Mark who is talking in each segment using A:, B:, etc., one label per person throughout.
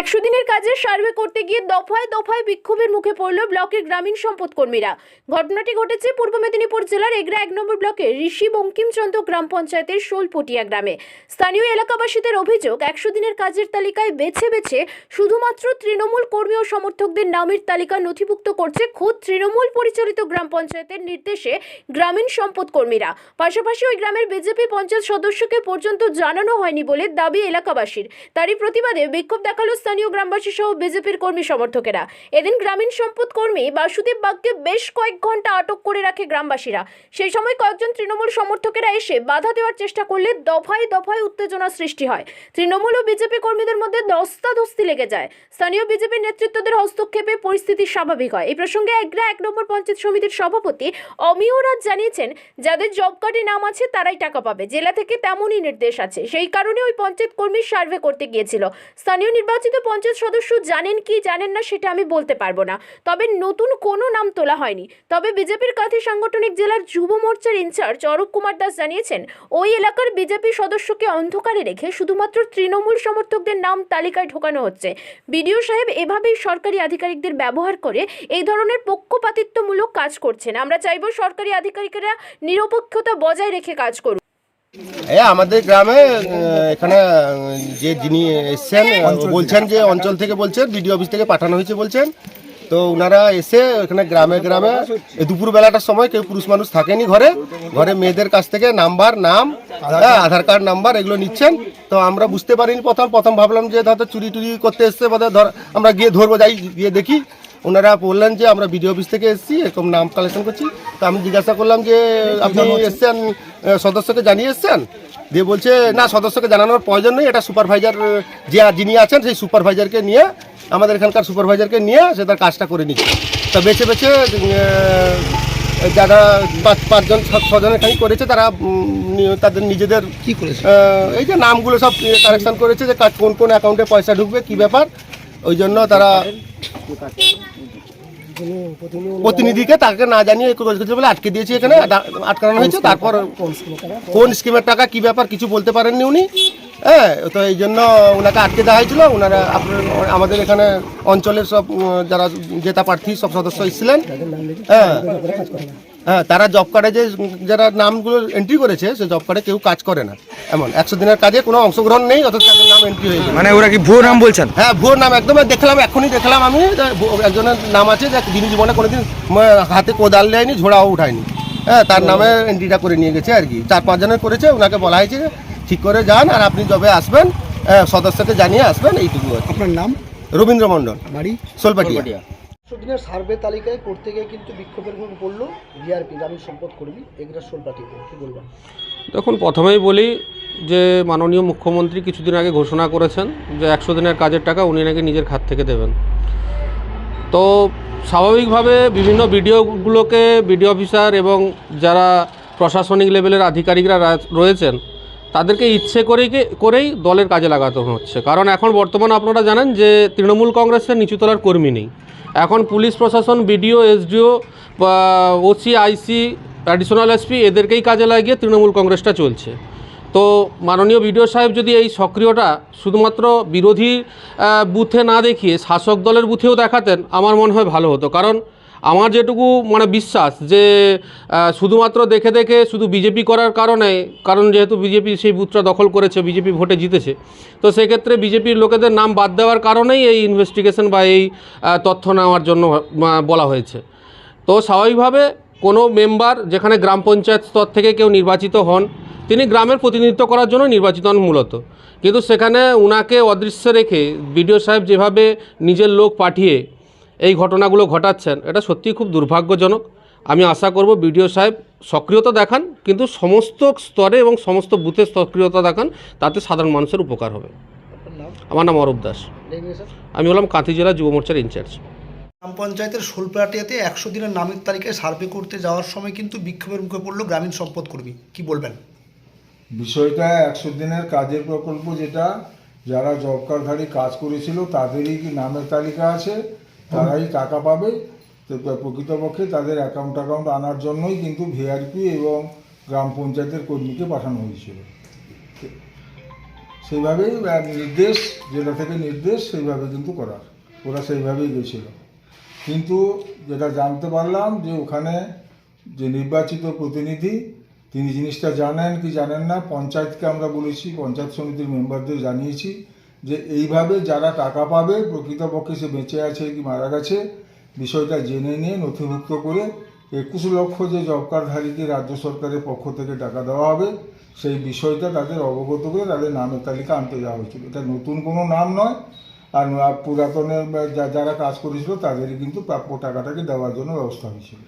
A: একশো দিনের কাজে সার্ভে করতে গিয়ে দফায় দফায় বিক্ষোভের মুখে পড়ল ব্লকের গ্রামীণ সম্পদ কর্মীরা। ঘটনাটি ঘটেছে পূর্ব মেদিনীপুর জেলার এগরা এক নম্বর ব্লকের ঋষি বঙ্কিমচন্দ্র গ্রাম পঞ্চায়েতের শোলপটিয়া গ্রামে। স্থানীয় এলাকাবাসীদের অভিযোগ, একশো দিনের কাজের তালিকায় বেছে বেছে শুধুমাত্র তৃণমূল কর্মী ও সমর্থকদের নামের তালিকা নথিভুক্ত করছে খোদ তৃণমূল পরিচালিত গ্রাম পঞ্চায়েতের নির্দেশে গ্রামীণ সম্পদ কর্মীরা। পাশাপাশি ওই গ্রামের বিজেপি পঞ্চায়েত সদস্যকে পর্যন্ত জানানো হয়নি বলে দাবি এলাকাবাসীর। তারই প্রতিবাদে বিক্ষোভ দেখাল স্থানীয় গ্রামবাসী সহ বিজেপির কর্মী সমর্থকেরা। এদিন গ্রামীণ সম্পদ কর্মী বাসুদেব বাগকে বেশ কয়েক ঘণ্টা আটক করে রাখে গ্রামবাসীরা। সেই সময় কয়েকজন তৃণমূল সমর্থকেরা এসে বাধা দেওয়ার চেষ্টা করলে দফায় দফায় উত্তেজনা সৃষ্টি হয়। তৃণমূল ও বিজেপি কর্মীদের মধ্যে দস্তাধস্তি লেগে যায়। স্থানীয় বিজেপি নেতৃত্বদের হস্তক্ষেপে পরিস্থিতি স্বাভাবিক হয়। এই প্রসঙ্গে একগ্রা এক নম্বর পঞ্চায়েত সমিতির সভাপতি অমিয় রাজ জানিয়েছেন, যাদের জব কার্ডে নাম আছে তারাই টাকা পাবে। জেলা থেকে তেমনই নির্দেশ আছে। সেই কারণে ওই পঞ্চায়েত কর্মী সার্ভে করতে গিয়েছিল। স্থানীয় নির্বাচিত পঞ্চায়েত সদস্য জানেন কি, জানেন না সেটা আমি বলতে পারব না। তবে নতুন কোনো নাম তোলা হয়নি। তবে বিজেপির কাঁথি সাংগঠনিক জেলার যুব মোর্চার ইনচার্জ অরূপ কুমার দাস জানিয়েছেন, ওই এলাকার বিজেপি সদস্যকে অন্ধকারে রেখে শুধুমাত্র তৃণমূল সমর্থকদের নাম তালিকায় ঢোকানো হচ্ছে। বিডিও সাহেব এভাবেই সরকারি আধিকারিকদের ব্যবহার করে এই ধরনের পক্ষপাতিত্বমূলক কাজ করছেন। আমরা চাইব সরকারি আধিকারিকেরা নিরপেক্ষতা বজায় রেখে কাজ করুন
B: এ আমাদের গ্রামে এখানে যে যিনি এসছেন বলছেন যে অঞ্চল থেকে বলছেন বিডিও অফিস থেকে পাঠানো হয়েছে বলছেন। তো ওনারা এসে এখানে গ্রামে গ্রামে দুপুর বেলাটার সময় কেউ পুরুষ মানুষ থাকেনি ঘরে। ঘরে মেয়েদের কাছ থেকে নাম্বার নাম হ্যাঁ, আধার কার্ড নাম্বার এগুলো নিচ্ছেন। তো আমরা বুঝতে পারিনি প্রথম প্রথম ভাবলাম যে হয়তো চুরি টুরি করতে এসছে বোধহয় ধর আমরা গিয়ে ধরবো যাই গিয়ে দেখি। ওনারা বললেন যে আমরা বিডিও অফিস থেকে এসেছি এরকম নাম কালেকশন করছি। তো আমি জিজ্ঞাসা করলাম যে আপনি এসছেন সদস্যকে জানিয়ে এসছেন? দিয়ে বলছে না সদস্যকে জানানোর প্রয়োজন নেই এটা সুপারভাইজার যে যিনি আছেন সেই সুপারভাইজারকে নিয়ে আমাদের এখানকার সুপারভাইজারকে নিয়ে সে তার কাজটা করে নিচ্ছে। তা বেছে বেছে যারা পাঁচ পাঁচজন ছজন এখানে করেছে তারা তাদের নিজেদের
C: কি করেছে?
B: এই যে নামগুলো সব কারেকশন করেছে যে কোন কোন অ্যাকাউন্টে পয়সা ঢুকবে কি ব্যাপার? ওই জন্য তারা প্রতিনিধিকে তাকে না জানিয়ে বলে আটকে দিয়েছি এখানে আটকানো হয়েছে। তারপর কোন স্কিমের টাকা, কি ব্যাপার কিছু বলতে পারেননি উনি। হ্যাঁ তো এই জন্য ওনাকে আটকে দেওয়া হয়েছিল। ওনারা আমাদের এখানে অঞ্চলের সব যারা জেতা প্রার্থী, সব সদস্য এসেছিলেন। হ্যাঁ। হ্যাঁ তারা জব কার্ডে যে যারা নামগুলো এন্ট্রি করেছে সে জব কার্ডে কেউ কাজ করে না। এমন একশো দিনের কাজে কোনো অংশগ্রহণ নেই অথচ তাদের নাম এন্ট্রি হয়ে গেছে।
C: মানে ওরা কি ভুয়ো নাম বলছেন?
B: হ্যাঁ ভোর নাম একদম দেখলাম এখনই দেখলাম আমি একজনের নাম আছে যে যিনি জীবনে কোনোদিন হাতে কোদাল নেয়নি ঝোড়াও উঠায়নি। হ্যাঁ তার নামে এন্ট্রিটা করে নিয়ে গেছে আর কি। চার পাঁচজনের করেছে ওনাকে বলা হয়েছে ঠিক করে যান আর আপনি যবে আসবেন আহ, সদস্যকে জানিয়ে আসবেন এইটুকু
C: আপনার নাম?
B: রবীন্দ্র মণ্ডল।
C: বাড়ি?
B: সোলপাটিয়া।
D: দিনের সার্ভে তালিকায় করতে গিয়ে কিন্তু বিক্ষোভের মুখে পড়ল বিআরপি গ্রামীণ সম্পদ কর্মী এগুলো সোলপাটিতে কি বলবেন?
E: দেখুন, প্রথমেই বলি যে মাননীয় মুখ্যমন্ত্রী কিছুদিন আগে ঘোষণা করেছেন যে একশো দিনের কাজের টাকা উনি নাকি নিজের খাত থেকে দেবেন। তো স্বাভাবিকভাবে বিভিন্ন বিডিওগুলোকে বিডিও অফিসার এবং যারা প্রশাসনিক লেভেলের আধিকারিকরা রয়েছেন তাদেরকে ইচ্ছে করেই করেই দলের কাজে লাগাতে হচ্ছে। কারণ এখন বর্তমান আপনারা জানেন যে তৃণমূল কংগ্রেসের নিচুতলার কর্মী নেই। এখন পুলিশ প্রশাসন, BDO, SDO OC, IC additional SP এদেরকেই কাজে লাগিয়ে তৃণমূল কংগ্রেসটা চলছে। তো মাননীয় বিডিও সাহেব যদি এই সক্রিয়টা শুধুমাত্র বিরোধী বুথে না দেখিয়ে শাসক দলের বুথেও দেখাতেন, আমার মনে হয় ভালো হতো। কারণ আমার যেটুকু মানে বিশ্বাস যে শুধুমাত্র দেখে দেখে শুধু বিজেপি করার কারণে, কারণ যেহেতু বিজেপি সেই বুথটা দখল করেছে, বিজেপি ভোটে জিতেছে, তো সেক্ষেত্রে বিজেপির লোকেদের নাম বাদ দেওয়ার কারণেই এই ইনভেস্টিগেশন বা এই তথ্য নেওয়ার জন্য বলা হয়েছে। তো স্বাভাবিকভাবে কোনো মেম্বার যেখানে গ্রাম পঞ্চায়েত স্তর থেকে কেউ নির্বাচিত হন, তিনি গ্রামের প্রতিনিধিত্ব করার জন্য নির্বাচিত হন মূলত। কিন্তু সেখানে উনাকে অদৃশ্য রেখে, বিডিও সাহেব যেভাবে নিজের লোক পাঠিয়ে এই ঘটনাগুলো ঘটাচ্ছেন এটা সত্যিই খুব দুর্ভাগ্যজনক। আমি আশা করব বিডিও সাহেব সক্রিয়তা দেখান কিন্তু সমস্ত স্তরে এবং সমস্ত বুথে সক্রিয়তা দেখান তাতে সাধারণ মানুষের উপকার হবে। আমার নাম অরূপ দাস। আমি হলাম কাঁথি জেলা যুব মোর্চার ইনচার্জ।
D: গ্রাম পঞ্চায়েতের শোলপাটিয়াতে একশো দিনের নামের তালিকায় সার্ভে করতে যাওয়ার সময় কিন্তু বিক্ষোভের মুখে পড়ল গ্রামীণ সম্পদ কর্মী। কি বলবেন?
F: বিষয়টা একশো দিনের কাজের প্রকল্প যেটা যারা জব কার্ডধারী কাজ করেছিল তাদেরই কি নামের তালিকা আছে? তারাই টাকা পাবে। প্রকৃতপক্ষে তাদের অ্যাকাউন্ট অ্যাকাউন্ট আনার জন্যই কিন্তু ভিআরপি এবং গ্রাম পঞ্চায়েতের কর্মীকে পাঠানো হয়েছিল। সেইভাবেই নির্দেশ জেলা থেকে নির্দেশ, সেইভাবে কিন্তু করার ওরা সেইভাবেই গেছিল। কিন্তু যেটা জানতে পারলাম যে ওখানে যে নির্বাচিত প্রতিনিধি, তিনি জিনিসটা জানেন কি জানেন না, পঞ্চায়েতকে আমরা বলেছি, পঞ্চায়েত সমিতির মেম্বারদের জানিয়েছি। যে এইভাবে যারা টাকা পাবে, প্রকৃতপক্ষে সে বেঁচে আছে কি মারা গেছে, বিষয়টা জেনে নিয়ে নথিভুক্ত করে একুশ লক্ষ যে জব কার্ডধারীকে রাজ্য সরকারের পক্ষ থেকে টাকা দেওয়া হবে, সেই বিষয়টা তাদের অবগত করে তাদের নামের তালিকা আনতে যাওয়া হয়েছিল। এটা নতুন কোনো নাম নয়, আর পুরাতনের যারা কাজ করেছিল তাদেরই কিন্তু প্রাপ্য টাকাটাকে দেওয়ার জন্য ব্যবস্থা হয়েছিল।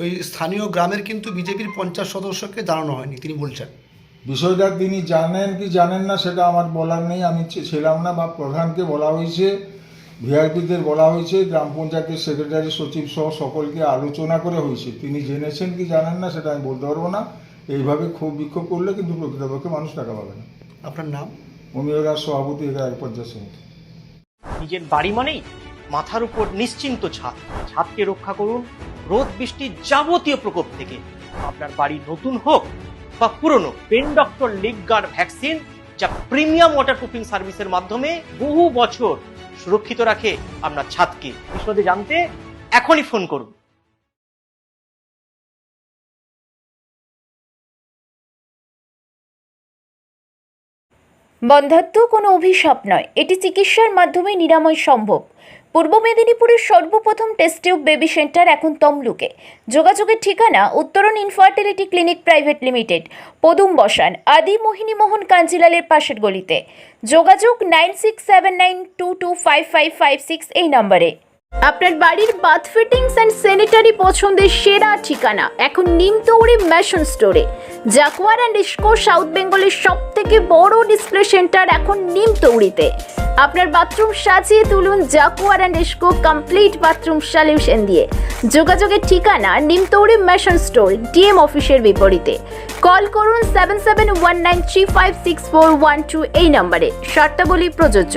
D: ওই স্থানীয় গ্রামের কিন্তু বিজেপির পঞ্চাশ সদস্যকে জানানো হয়নি, তিনি বলছেন।
F: বিষয়টা তিনি জানেন কি জানেন না সেটা আমার বলার নেই। আমি ছিলাম না বা প্রধানকে বলা হয়েছে ভিআইপিদের বলা হয়েছে গ্রাম পঞ্চায়েতের সেক্রেটারি সচিব সহ সকলকে আলোচনা করে হয়েছে। তিনি জেনেছেন কি জানেন না সেটা আমি বলতে পারব না। এইভাবে ক্ষোভ বিক্ষোভ করলে কিন্তু প্রকৃতপক্ষে মানুষ টাকা পাবে না।
D: আপনার নাম?
F: অমিয়রা সভাপতি এগারো পঞ্চায়েত সমিতি।
C: নিজের বাড়ি মানেই মাথার উপর নিশ্চিন্ত ছাদ। ছাদকে রক্ষা করুন রোদ বৃষ্টির যাবতীয় প্রকোপ থেকে। আপনার বাড়ি নতুন হোক বা পুরনো pen doctor leak guard vaccine, যা প্রিমিয়াম ওয়াটারপ্রুফিং সার্ভিসের মাধ্যমে বহু বছর সুরক্ষিত রাখে আপনার ছাদকে। বিশদে জানতে এখনই ফোন করুন।
A: বন্ধাত্ম কোনো অভিশাপ নয়। এটি চিকিৎসার মাধ্যমে নিরাময় সম্ভব। পূর্ব মেদিনীপুরের সর্বপ্রথম টেস্ট টিউব বেবি সেন্টার এখন তমলুকে। যোগাযোগের ঠিকানা উত্তরণ ইনফার্টিলিটি ক্লিনিক প্রাইভেট লিমিটেড পদুম বসান, আদি মোহিনী মোহন কাঞ্জিলালের পাশের গলিতে। যোগাযোগ nine six seven nine two two five five five six এই নম্বরে। আপনার বাড়ির বাথ ফিটিংস অ্যান্ড স্যানিটারি পছন্দের সেরা ঠিকানা এখন নিমতৌড়ি ম্যাশন স্টোরে। জাকুয়ার অ্যান্ড ইস্কো সাউথ বেঙ্গলের সব থেকে বড় ডিসপ্লে সেন্টার এখন নিমতৌড়িতে আপনার বাথরুম সাজিয়ে তুলুন Jaquar and Esco complete bathroom solution দিয়ে। যোগাযোগের ঠিকানা নিমতৌরি মেশন স্টোর, ডিএম অফিসের বিপরীতে। কল করুন seven seven one nine three five six four one two এই নম্বরে। শর্তাবলী প্রযোজ্য।